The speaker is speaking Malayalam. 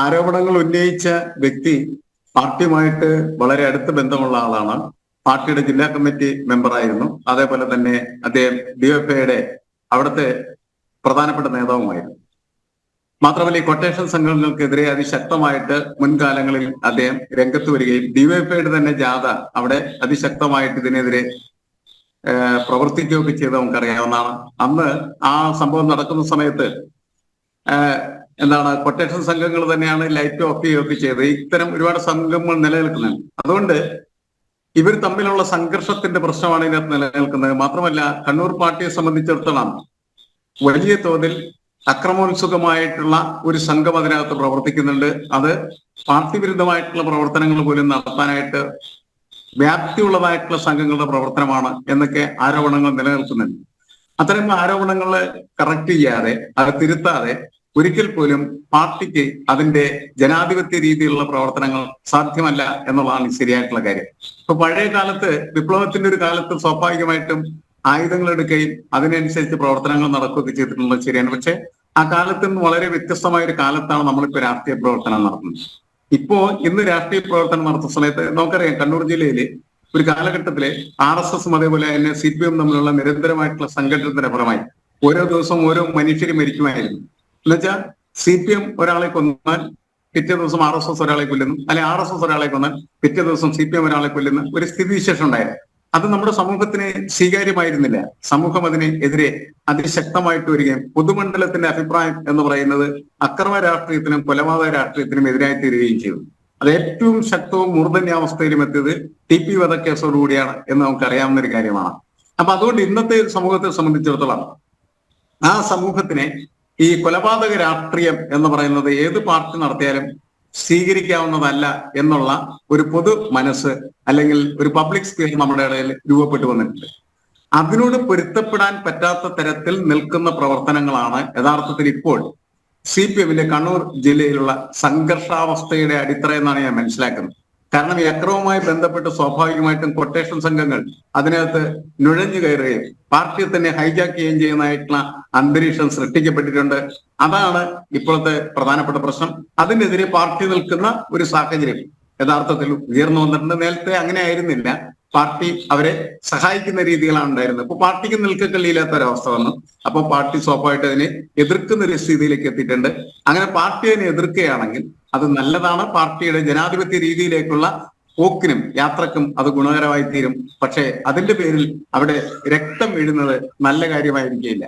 ആരോപണങ്ങൾ ഉന്നയിച്ച വ്യക്തി പാർട്ടിയുമായിട്ട് വളരെ അടുത്ത ബന്ധമുള്ള ആളാണ്. പാർട്ടിയുടെ ജില്ലാ കമ്മിറ്റി മെമ്പറായിരുന്നു അതേപോലെ തന്നെ അദ്ദേഹം ഡിഎഫ്ഐയുടെ അവിടുത്തെ പ്രധാനപ്പെട്ട നേതാവുമായിരുന്നു. മാത്രമല്ല ഈ കൊട്ടേഷൻ സംഘങ്ങൾക്കെതിരെ അതിശക്തമായിട്ട് മുൻകാലങ്ങളിൽ അദ്ദേഹം രംഗത്ത് വരികയും ഡിവൈഎഫ്ഐയുടെ തന്നെ ജാഥ അവിടെ അതിശക്തമായിട്ട് ഇതിനെതിരെ പ്രവർത്തിക്കുകയൊക്കെ ചെയ്ത് നമുക്കറിയാവുന്നതാണ്. അന്ന് ആ സംഭവം നടക്കുന്ന സമയത്ത് എന്താണ് കൊട്ടേഷൻ സംഘങ്ങൾ തന്നെയാണ് ലൈറ്റ് ഓഫ് ചെയ്യുകയൊക്കെ ചെയ്തത്. ഇത്തരം ഒരുപാട് സംഘങ്ങൾ നിലനിൽക്കുന്നുണ്ട്. അതുകൊണ്ട് ഇവർ തമ്മിലുള്ള സംഘർഷത്തിന്റെ പ്രശ്നമാണ് ഇതിനകത്ത് നിലനിൽക്കുന്നത്. മാത്രമല്ല കണ്ണൂർ പാർട്ടിയെ സംബന്ധിച്ചിടത്തോളം വലിയ തോതിൽ അക്രമോത്സുകമായിട്ടുള്ള ഒരു സംഘം അതിനകത്ത് പ്രവർത്തിക്കുന്നുണ്ട്. അത് പാർട്ടി വിരുദ്ധമായിട്ടുള്ള പ്രവർത്തനങ്ങൾ പോലും നടത്താനായിട്ട് വ്യാപ്തിയുള്ളതായിട്ടുള്ള സംഘങ്ങളുടെ പ്രവർത്തനമാണ് എന്നൊക്കെ ആരോപണങ്ങൾ നിലനിൽക്കുന്നുണ്ട്. അത്തരം ആരോപണങ്ങൾ കറക്റ്റ് ചെയ്യാതെ അത് തിരുത്താതെ ഒരിക്കൽ പോലും പാർട്ടിക്ക് അതിന്റെ ജനാധിപത്യ രീതിയിലുള്ള പ്രവർത്തനങ്ങൾ സാധ്യമല്ല എന്നുള്ളതാണ് ശരിയായിട്ടുള്ള കാര്യം. ഇപ്പൊ പഴയ കാലത്ത് വിപ്ലവത്തിന്റെ ഒരു കാലത്ത് സ്വാഭാവികമായിട്ടും ആയുധങ്ങൾ എടുക്കുകയും അതിനനുസരിച്ച് പ്രവർത്തനങ്ങൾ നടക്കുകയൊക്കെ ചെയ്തിട്ടുള്ളത് ശരിയാണ്. പക്ഷെ ആ കാലത്ത് നിന്ന് വളരെ വ്യത്യസ്തമായ ഒരു കാലത്താണ് നമ്മളിപ്പോ രാഷ്ട്രീയ പ്രവർത്തനം നടത്തുന്നത്. ഇപ്പോ ഇന്ന് രാഷ്ട്രീയ പ്രവർത്തനം നടത്തുന്ന സമയത്ത് നമുക്കറിയാം കണ്ണൂർ ജില്ലയിൽ ഒരു കാലഘട്ടത്തിലെ ആർ എസ് എസും അതേപോലെ തന്നെ സി പി എം തമ്മിലുള്ള നിരന്തരമായിട്ടുള്ള സംഘടനത്തിന്റെ ഫലമായി ഓരോ ദിവസവും ഓരോ മനുഷ്യരും മരിക്കുമായിരുന്നു. എന്നുവെച്ചാൽ സി പി എം ഒരാളെ കൊന്നാൽ പിറ്റേ ദിവസം ആർ എസ് എസ് ഒരാളെ കൊല്ലുന്നു. അല്ലെ ആർ എസ് എസ് ഒരാളെ കൊന്നാൽ പിറ്റേ ദിവസം സി പി എം ഒരാളെ കൊല്ലുന്ന. ഒരു സ്ഥിതിവിശേഷം ഉണ്ടായിരുന്നു. അത് നമ്മുടെ സമൂഹത്തിന് സ്വീകാര്യമായിരുന്നില്ല. സമൂഹം അതിനെതിരെ അതിശക്തമായിട്ട് വരികയും പൊതുമണ്ഡലത്തിന്റെ അഭിപ്രായം എന്ന് പറയുന്നത് അക്രമ രാഷ്ട്രീയത്തിനും കൊലപാതക രാഷ്ട്രീയത്തിനും എതിരായി തീരുകയും ചെയ്തു. അത് ഏറ്റവും ശക്തവും മൂർധന്യാവസ്ഥയിലും എത്തിയത് ടി പി വധക്കേസോടുകൂടിയാണ് എന്ന് നമുക്ക് അറിയാവുന്ന ഒരു കാര്യമാണ്. അപ്പൊ അതുകൊണ്ട് ഇന്നത്തെ സമൂഹത്തെ സംബന്ധിച്ചിടത്തോളം ആ സമൂഹത്തിനെ ഈ കൊലപാതക രാഷ്ട്രീയം എന്ന് പറയുന്നത് ഏത് പാർട്ടി നടത്തിയാലും സ്വീകരിക്കാവുന്നതല്ല എന്നുള്ള ഒരു പൊതു മനസ്സ് അല്ലെങ്കിൽ ഒരു പബ്ലിക് സ്പേസ് നമ്മുടെ ഇടയിൽ രൂപപ്പെട്ടു വന്നിട്ടുണ്ട്. അതിനോട് പൊരുത്തപ്പെടാൻ പറ്റാത്ത തരത്തിൽ നിൽക്കുന്ന പ്രവർത്തനങ്ങളാണ് യഥാർത്ഥത്തിൽ ഇപ്പോൾ സി പി എമ്മിന്റെ കണ്ണൂർ ജില്ലയിലുള്ള സംഘർഷാവസ്ഥയുടെ അടിത്തറ എന്നാണ് ഞാൻ മനസ്സിലാക്കുന്നത്. കാരണം ഈ അക്രമവുമായി ബന്ധപ്പെട്ട് സ്വാഭാവികമായിട്ടും കൊട്ടേഷൻ സംഘങ്ങൾ അതിനകത്ത് നുഴഞ്ഞു കയറുകയും പാർട്ടിയെ തന്നെ ഹൈജാക്ക് ചെയ്യുകയും ചെയ്യുന്നതായിട്ടുള്ള അന്തരീക്ഷം സൃഷ്ടിക്കപ്പെട്ടിട്ടുണ്ട്. അതാണ് ഇപ്പോഴത്തെ പ്രധാനപ്പെട്ട പ്രശ്നം. അതിനെതിരെ പാർട്ടി നിൽക്കുന്ന ഒരു സാഹചര്യം യഥാർത്ഥത്തിൽ ഉയർന്നു വന്നിട്ടുണ്ട്. നേരത്തെ അങ്ങനെ ആയിരുന്നില്ല. പാർട്ടി അവരെ സഹായിക്കുന്ന രീതികളാണ് ഉണ്ടായിരുന്നത്. അപ്പൊ പാർട്ടിക്ക് നിൽക്കക്കള്ളിയില്ലാത്ത ഒരവസ്ഥ വന്നു. അപ്പൊ പാർട്ടി സ്വാഭാവികമായിട്ട് അതിനെ എതിർക്കുന്ന ഒരു സ്ഥിതിയിലേക്ക് എത്തിയിട്ടുണ്ട്. അങ്ങനെ പാർട്ടി അതിനെ എതിർക്കുകയാണെങ്കിൽ അത് നല്ലതാണ് പാർട്ടിയുടെ ജനാധിപത്യ രീതിയിലേക്കുള്ള പോക്കിനും യാത്രക്കും അത് ഗുണകരമായി തീരും പക്ഷേ അതിന്റെ പേരിൽ അവിടെ രക്തം വീഴുന്നത് നല്ല കാര്യമായിരിക്കില്ല